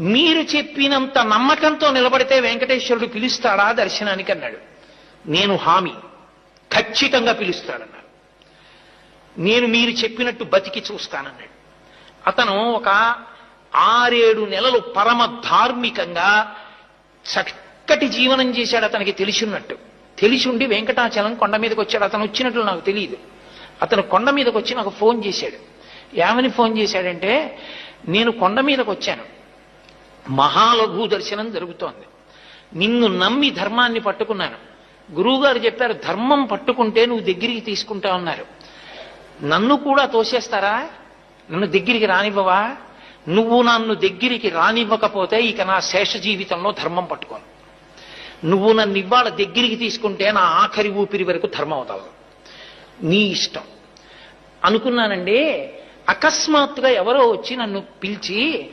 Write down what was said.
మీరు చెప్పినంత నమ్మకంతో నిలబడితే వెంకటేశ్వరుడు పిలుస్తాడా దర్శనానికి అన్నాడు. నేను హామీ. ఖచ్చితంగా పిలుస్తాడన్నాడు. నేను మీరు చెప్పినట్టు బతికి చూస్తానన్నాడు. అతను ఒక ఆరేడు నెలలు పరమ ధార్మికంగా చక్కటి జీవనం చేశాడు అతనికి తెలిసినట్టు. తెలిసిండి వెంకటాచలం కొండ మీదకి వచ్చాడు. అతను వచ్చినట్లు నాకు తెలియదు. అతను కొండ మీదకి వచ్చి నాకు ఫోన్ చేశాడు. ఏమని ఫోన్ చేశాడంటే నేను కొండ మీదకి వచ్చాను. మహాలఘు దర్శనం జరుగుతోంది. నిన్ను నమ్మి ధర్మాన్ని పట్టుకున్నాను. గురువుగారు చెప్పారు ధర్మం పట్టుకుంటే నువ్వు దగ్గరికి తీసుకుంటా ఉన్నారు నన్ను కూడా తోసేస్తారా? నన్ను దగ్గరికి రానివ్వవా? నువ్వు నన్ను దగ్గరికి రానివ్వకపోతే ఇక నా శేష జీవితంలో ధర్మం పట్టుకోను. నువ్వు నన్ను ఇవాళ దగ్గరికి తీసుకుంటే నా ఆఖరి ఊపిరి వరకు ధర్మం అవుతావు. నీ ఇష్టం. అనుకున్నానండి. అకస్మాత్తుగా ఎవరో వచ్చి నన్ను పిలిచి